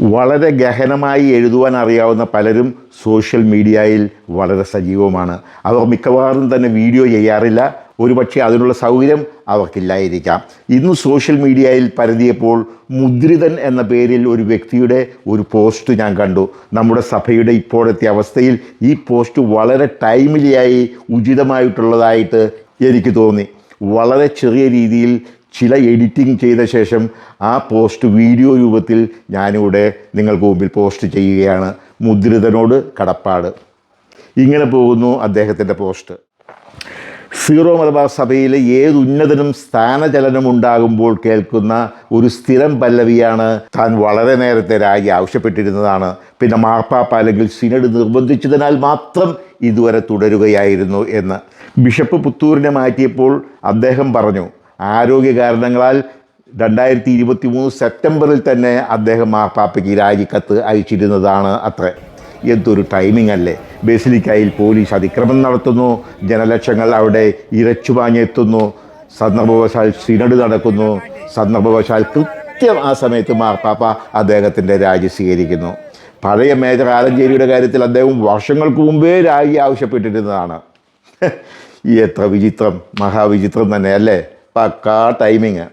വളരെ ഗഹനമായി എഴുതുവാൻ അറിയാവുന്ന പലരും സോഷ്യൽ മീഡിയയിൽ വളരെ സജീവമാണ്. അവർ മിക്കവാറും തന്നെ വീഡിയോ ചെയ്യാറില്ല. ഒരുപക്ഷെ അതിനുള്ള സൗകര്യം അവർക്കില്ലായിരിക്കാം. ഇന്ന് സോഷ്യൽ മീഡിയയിൽ പരതിയപ്പോൾ മുദ്രിതൻ എന്ന പേരിൽ ഒരു വ്യക്തിയുടെ ഒരു പോസ്റ്റ് ഞാൻ കണ്ടു. നമ്മുടെ സഭയുടെ ഇപ്പോഴത്തെ അവസ്ഥയിൽ ഈ പോസ്റ്റ് വളരെ ടൈമിലിയായി ഉചിതമായിട്ടുള്ളതായിട്ട് എനിക്ക് തോന്നി. വളരെ ചെറിയ രീതിയിൽ ചില എഡിറ്റിംഗ് ചെയ്ത ശേഷം ആ പോസ്റ്റ് വീഡിയോ രൂപത്തിൽ ഞാനിവിടെ നിങ്ങൾക്ക് മുമ്പിൽ പോസ്റ്റ് ചെയ്യുകയാണ്. മുദ്രിതനോട് കടപ്പാട്. ഇങ്ങനെ പോകുന്നു അദ്ദേഹത്തിന്റെ പോസ്റ്റ് സീറോ മലബാർ സഭയിലെ ഏത് ഉന്നതനും സ്ഥാനചലനം ഉണ്ടാകുമ്പോൾ കേൾക്കുന്ന ഒരു സ്ഥിരം പല്ലവിയാണ് താൻ വളരെ നേരത്തെ രാജി ആവശ്യപ്പെട്ടിരുന്നതാണ്. പിന്നെ മാർപ്പാപ്പ അല്ലെങ്കിൽ സിനഡ് നിർബന്ധിച്ചതിനാൽ മാത്രം ഇതുവരെ തുടരുകയായിരുന്നു എന്ന്. ബിഷപ്പ് പുത്തൂരിനെ മാറ്റിയപ്പോൾ അദ്ദേഹം പറഞ്ഞു ആരോഗ്യ കാരണങ്ങളാൽ രണ്ടായിരത്തി ഇരുപത്തി മൂന്ന് സെപ്റ്റംബറിൽ തന്നെ അദ്ദേഹം മാർപ്പാപ്പയ്ക്ക് രാജിക്കത്ത് അയച്ചിരുന്നതാണ് അത്രേ. എന്തൊരു ടൈമിംഗ് അല്ലേ. ബേസിലിക്കായിൽ പോലീസ് അതിക്രമം നടത്തുന്നു. ജനലക്ഷങ്ങൾ അവിടെ ഇരച്ചുപാഞ്ഞെത്തുന്നു സന്ദർഭവശാൽ സിനഡ് നടക്കുന്നു. സന്ദർഭവശാൽ കൃത്യം ആ സമയത്ത് മാർപ്പാപ്പ അദ്ദേഹത്തിന്റെ രാജി സ്വീകരിക്കുന്നു. പഴയ മേജർ ആലഞ്ചേരിയുടെ കാര്യത്തിൽ അദ്ദേഹം വർഷങ്ങൾക്ക് മുമ്പേ രാജി ആവശ്യപ്പെട്ടിരുന്നതാണ്. എത്ര വിചിത്രം മഹാവിചിത്രം തന്നെ അല്ലേ? പക്കാ ടൈമിങ്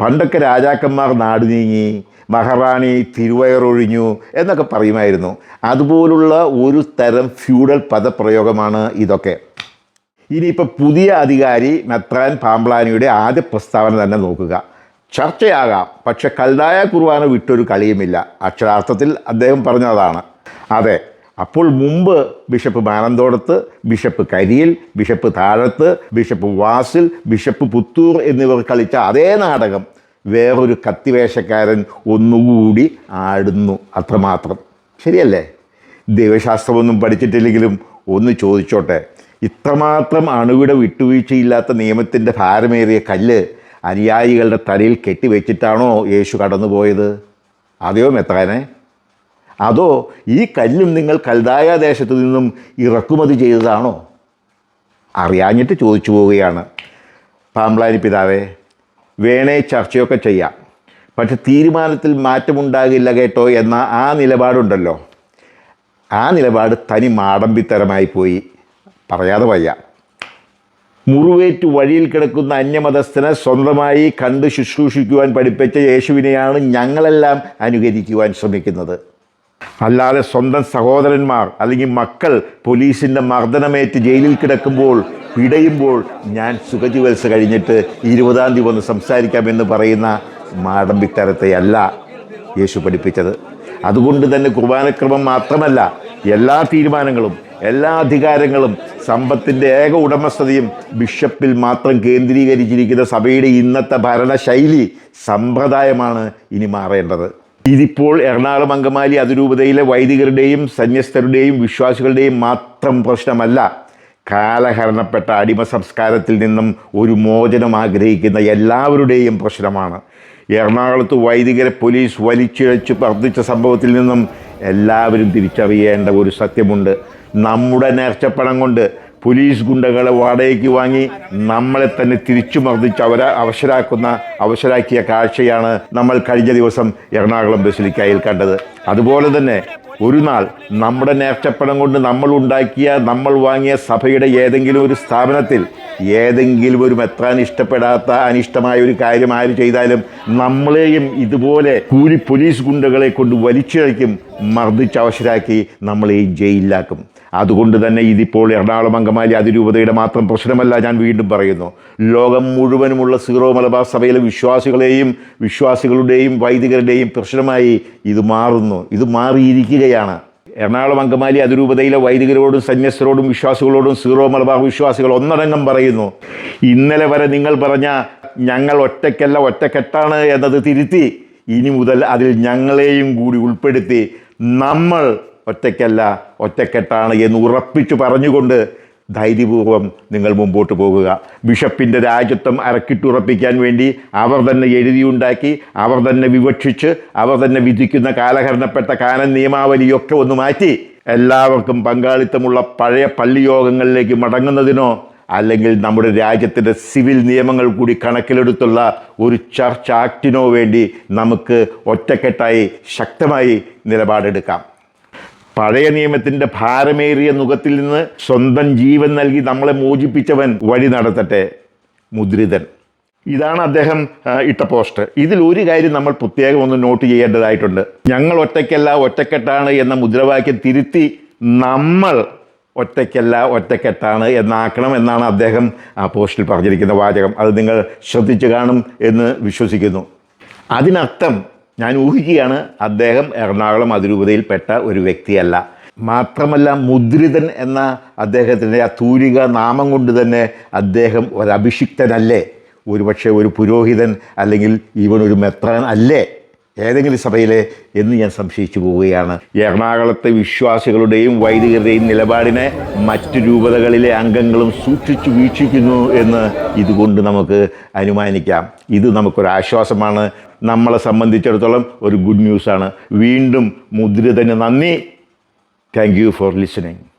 പണ്ടൊക്കെ രാജാക്കന്മാർ നാട് നീങ്ങി മഹാറാണി തിരുവയറൊഴിഞ്ഞു എന്നൊക്കെ പറയുമായിരുന്നു. അതുപോലുള്ള ഒരു തരം ഫ്യൂഡൽ പദപ്രയോഗമാണ് ഇതൊക്കെ. ഇനിയിപ്പോൾ പുതിയ അധികാരി മെത്രാൻ പാമ്പ്ലാനിയുടെ ആദ്യ പ്രസ്താവന തന്നെ നോക്കുക. ചർച്ചയാകാം പക്ഷെ കൽതായ കുർബാന വിട്ടൊരു കളിയുമില്ല. അക്ഷരാർത്ഥത്തിൽ അദ്ദേഹം പറഞ്ഞതാണ്. അതെ അപ്പോൾ മുമ്പ് bishop Manathodath bishop Kariyil bishop Thazhath bishop Vasil bishop Puthur എന്നിവർ കളിച്ച അതേ നാടകം വേറൊരു കത്തിവേഷക്കാരൻ ഒന്നുകൂടി ആടുന്നു അത്രമാത്രം. ശരിയല്ലേ? ദൈവശാസ്ത്രമൊന്നും പഠിച്ചിട്ടില്ലെങ്കിലും ഒന്ന് ചോദിച്ചോട്ടെ. ഇത്രമാത്രം അണുവിടെ വിട്ടുവീഴ്ചയില്ലാത്ത നിയമത്തിന്റെ ഭാരമേറിയ കല്ല് അനുയായികളുടെ തലയിൽ കെട്ടിവെച്ചിട്ടാണോ യേശു കടന്നുപോയത്? അതെയോ മെത്താനെ അതോ ഈ കല്ലും നിങ്ങൾ കൽതായ ദേശത്തു നിന്നും ഇറക്കുമതി ചെയ്തതാണോ? അറിയാഞ്ഞിട്ട് ചോദിച്ചു പോവുകയാണ്. പാമ്പ്ലാനി പിതാവേ വേണേ ചർച്ചയൊക്കെ ചെയ്യാം. പക്ഷെ തീരുമാനത്തിൽ മാറ്റമുണ്ടാകില്ല കേട്ടോ എന്ന ആ നിലപാടുണ്ടല്ലോ. ആ നിലപാട് തനി മാടമ്പിത്തരമായി പോയി. പറയാതെ വയ്യ. മുറിവേറ്റ് വഴിയിൽ കിടക്കുന്ന അന്യമതസ്ഥനെ സ്വന്തമായി കണ്ട് ശുശ്രൂഷിക്കുവാൻ പഠിപ്പിച്ച യേശുവിനെയാണ് ഞങ്ങളെല്ലാം അനുകരിക്കുവാൻ ശ്രമിക്കുന്നത്. അല്ലാതെ സ്വന്തം സഹോദരന്മാർ അല്ലെങ്കിൽ മക്കൾ പോലീസിന്റെ മർദ്ദനമേറ്റ് ജയിലിൽ കിടക്കുമ്പോൾ പിടയുമ്പോൾ ഞാൻ സുഖജീവത്സ കഴിഞ്ഞിട്ട് ഇരുപതാം തീയതി വന്ന് സംസാരിക്കാമെന്ന് പറയുന്ന മാടമ്പിത്തരത്തെ അല്ല യേശു പഠിപ്പിച്ചത്. അതുകൊണ്ട് തന്നെ കുർബാനക്രമം മാത്രമല്ല എല്ലാ തീരുമാനങ്ങളും എല്ലാ അധികാരങ്ങളും സമ്പത്തിന്റെ ഏക ഉടമസ്ഥതയും ബിഷപ്പിൽ മാത്രം കേന്ദ്രീകരിച്ചിരിക്കുന്ന സഭയുടെ ഇന്നത്തെ ഭരണശൈലി സമ്പ്രദായമാണ് ഇനി മാറേണ്ടത്. ഇതിപ്പോൾ എറണാകുളം അങ്കമാലി അതിരൂപതയിലെ വൈദികരുടെയും സന്യസ്തരുടെയും വിശ്വാസികളുടെയും മാത്രം പ്രശ്നമല്ല. കാലഹരണപ്പെട്ട അടിമ സംസ്കാരത്തിൽ നിന്നും ഒരു മോചനം ആഗ്രഹിക്കുന്ന എല്ലാവരുടെയും പ്രശ്നമാണ്. എറണാകുളത്ത് വൈദികരെ പോലീസ് വലിച്ചിഴച്ച് വർദ്ധിച്ച സംഭവത്തിൽ നിന്നും എല്ലാവരും തിരിച്ചറിയേണ്ട ഒരു സത്യമുണ്ട്. നമ്മുടെ നേർച്ചപ്പണം കൊണ്ട് പോലീസ് ഗുണ്ടകളെ വാടകയ്ക്ക് വാങ്ങി നമ്മളെ തന്നെ തിരിച്ചു മർദ്ദിച്ച് അവരെ അവശരാക്കുന്ന അവശരാക്കിയ കാഴ്ചയാണ് നമ്മൾ കഴിഞ്ഞ ദിവസം എറണാകുളം ബസിലിക്കായിൽ കണ്ടത്. അതുപോലെ തന്നെ ഒരു നാൾ നമ്മുടെ നേർച്ചപ്പണം കൊണ്ട് നമ്മൾ ഉണ്ടാക്കിയ നമ്മൾ വാങ്ങിയ സഭയുടെ ഏതെങ്കിലും ഒരു സ്ഥാപനത്തിൽ ഏതെങ്കിലും ഒരു മെത്രാൻ ഇഷ്ടപ്പെടാത്ത അനിഷ്ടമായ ഒരു കാര്യം ആര് ചെയ്താലും നമ്മളെയും ഇതുപോലെ കൂലി പോലീസ് ഗുണ്ടകളെ കൊണ്ട് വലിച്ചിഴയ്ക്കും മർദ്ദിച്ച് അവശരാക്കി നമ്മളെയും ജയിലിലാക്കും. അതുകൊണ്ട് തന്നെ ഇതിപ്പോൾ എറണാകുളം അങ്കമാലി അതിരൂപതയുടെ മാത്രം പ്രശ്നമല്ല ഞാൻ വീണ്ടും പറയുന്നു. ലോകം മുഴുവനുമുള്ള സീറോ മലബാർ സഭയിലെ വിശ്വാസികളെയും വിശ്വാസികളുടെയും വൈദികരുടെയും പ്രശ്നമായി ഇത് മാറുന്നു. ഇത് മാറിയിരിക്കുകയാണ്. എറണാകുളം അങ്കമാലി അതിരൂപതയിലെ വൈദികരോടും സന്യസ്തരോടും വിശ്വാസികളോടും സീറോ മലബാർ വിശ്വാസികൾ ഒന്നടങ്കം പറയുന്നു. ഇന്നലെ വരെ നിങ്ങൾ പറഞ്ഞ ഞങ്ങൾ ഒറ്റയ്ക്കല്ല ഒറ്റക്കെട്ടാണ് എന്നത് തിരുത്തി. ഇനി മുതൽ അതിൽ ഞങ്ങളെയും കൂടി ഉൾപ്പെടുത്തി. നമ്മൾ ഒറ്റയ്ക്കല്ല ഒറ്റക്കെട്ടാണ് എന്ന് ഉറപ്പിച്ചു പറഞ്ഞുകൊണ്ട് ധൈര്യപൂർവം നിങ്ങൾ മുമ്പോട്ട് പോകുക. ബിഷപ്പിന്റെ രാജ്യത്വം അരക്കിട്ടുറപ്പിക്കാൻ വേണ്ടി അവർ തന്നെ എഴുതിയുണ്ടാക്കി അവർ തന്നെ വിവക്ഷിച്ച് അവർ തന്നെ വിധിക്കുന്ന കാലഹരണപ്പെട്ട കാനൻ നിയമാവലിയൊക്കെ ഒന്ന് മാറ്റി. എല്ലാവർക്കും പങ്കാളിത്തമുള്ള പഴയ പള്ളിയോഗങ്ങളിലേക്ക് മടങ്ങുന്നതിനോ അല്ലെങ്കിൽ നമ്മുടെ രാജ്യത്തിന്റെ സിവിൽ നിയമങ്ങൾ കൂടി കണക്കിലെടുത്തുള്ള ഒരു ചർച്ച് ആക്ടിനോ വേണ്ടി നമുക്ക് ഒറ്റക്കെട്ടായി ശക്തമായി നിലപാടെടുക്കാം. പഴയ നിയമത്തിന്റെ ഭാരമേറിയ മുഖത്തിൽ നിന്ന് സ്വന്തം ജീവൻ നൽകി നമ്മളെ മോചിപ്പിച്ചവൻ വഴി നടത്തട്ടെ മുദ്രിതൻ. ഇതാണ് അദ്ദേഹം ഇട്ട പോസ്റ്റ്. ഇതിൽ ഒരു കാര്യം നമ്മൾ പ്രത്യേകം ഒന്ന് നോട്ട് ചെയ്യേണ്ടതായിട്ടുണ്ട്. ഞങ്ങൾ ഒറ്റയ്ക്കല്ല ഒറ്റക്കെട്ടാണ് എന്ന മുദ്രാവാക്യം തിരുത്തി നമ്മൾ ഒറ്റയ്ക്കല്ല ഒറ്റക്കെട്ടാണ് എന്നാക്കണം എന്നാണ് അദ്ദേഹം ആ പോസ്റ്റിൽ പറഞ്ഞിരിക്കുന്ന വാചകം. അത് നിങ്ങൾ ശ്രദ്ധിച്ചു കാണും എന്ന് വിശ്വസിക്കുന്നു. അതിനർത്ഥം ഞാൻ ഊഹിക്കുകയാണ് അദ്ദേഹം എറണാകുളം അതിരൂപതയിൽപ്പെട്ട ഒരു വ്യക്തിയല്ല. മാത്രമല്ല മുദ്രിതൻ എന്ന അദ്ദേഹത്തിന്റെ ആ തൂലിക നാമം കൊണ്ട് തന്നെ അദ്ദേഹം ഒരു ഒരുപക്ഷെ ഒരു പുരോഹിതൻ അല്ലെങ്കിൽ ഈവൻ ഒരു മെത്രാൻ അല്ലേ? ഏതെങ്കിലും സഭയിലെ എന്ന് ഞാൻ സംശയിച്ചു പോവുകയാണ്. എറണാകുളത്തെ വിശ്വാസികളുടെയും വൈദികരുടെയും നിലപാടിനെ മറ്റു രൂപതകളിലെ അംഗങ്ങളും സൂക്ഷിച്ചു വീക്ഷിക്കുന്നു എന്ന് ഇതുകൊണ്ട് നമുക്ക് അനുമാനിക്കാം. ഇത് നമുക്കൊരാശ്വാസമാണ്. നമ്മളെ സംബന്ധിച്ചിടത്തോളം ഒരു ഗുഡ് ന്യൂസാണ്. വീണ്ടും മുദ്രിതന് നന്ദി. Thank you for listening